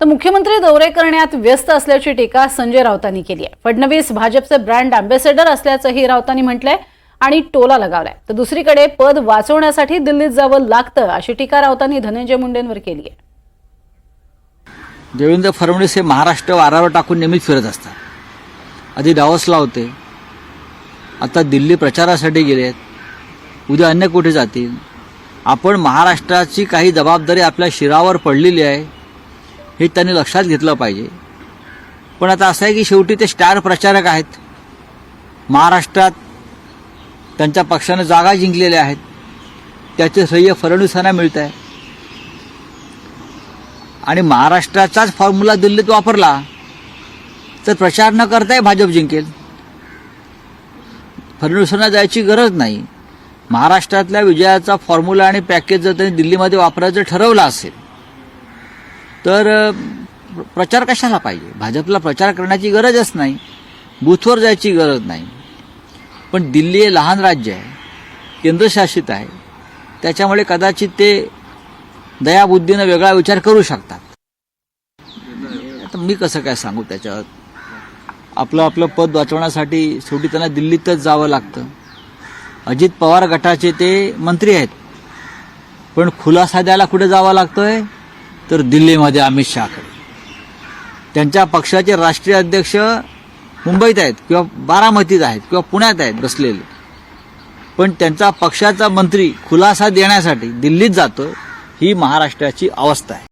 तर मुख्यमंत्री दौरे करण्यात व्यस्त असल्याची टीका संजय राऊतांनी केली आहे. फडणवीस भाजपचे ब्रँड अँबेसेडर असल्याचंही राऊतांनी म्हटलंय आणि टोला लगावलाय. तर दुसरीकडे पद वाचवण्यासाठी दिल्लीत जावं लागतं अशी टीका राऊतांनी धनंजय मुंडेंवर केली आहे. देवेंद्र फडणवीस हे महाराष्ट्र वारावर टाकून नेहमीच फिरत असतात. आधी डावसला होते आता दिल्ली प्रचारासाठी गेलेत उद्या अन्य कुठे जातील? आपण महाराष्ट्राची काही जबाबदारी आपल्या शिरावर पडलेली आहे. हे त्यांनी लक्षात घेतलं पाहिजे. पण आता असं आहे की शेवटी ते स्टार प्रचारक आहेत. महाराष्ट्रात त्यांच्या पक्षानं जागा जिंकलेल्या आहेत. त्याचे श्रेय फडणवीसांना मिळत आहे. आणि महाराष्ट्राचाच फॉर्म्युला दिल्लीत वापरला तर प्रचार न करताही भाजप जिंकेल. फडणवीसांना जायची गरज नाही. महाराष्ट्रातल्या विजयाचा फॉर्म्युला आणि पॅकेज जर त्यांनी दिल्लीमध्ये वापरायचं ठरवलं असेल तर प्रचार कशाला पाहिजे? भाजपला प्रचार करण्याची गरजच नाही. बूथवर जायची गरज नाही. पण दिल्ली हे लहान राज्य आहे. केंद्रशासित आहे. त्याच्यामुळे कदाचित ते दयाबुद्धीनं वेगळा विचार करू शकतात. आता मी कसं काय सांगू त्याच्यावर? आपलं आपलं पद वाचवण्यासाठी शेवटी त्यांना दिल्लीतच जावं लागतं. अजित पवार गटाचे ते मंत्री आहेत. पण खुलासा द्यायला कुठे जावं लागतोय? तर दिल्लीमध्ये अमित शहाकडे. त्यांच्या पक्षाचे राष्ट्रीय अध्यक्ष मुंबईत आहेत किंवा बारामतीत आहेत किंवा पुण्यात आहेत बसलेले. पण त्यांचा पक्षाचा मंत्री खुलासा देण्यासाठी दिल्लीत जातो ही महाराष्ट्राची अवस्था आहे.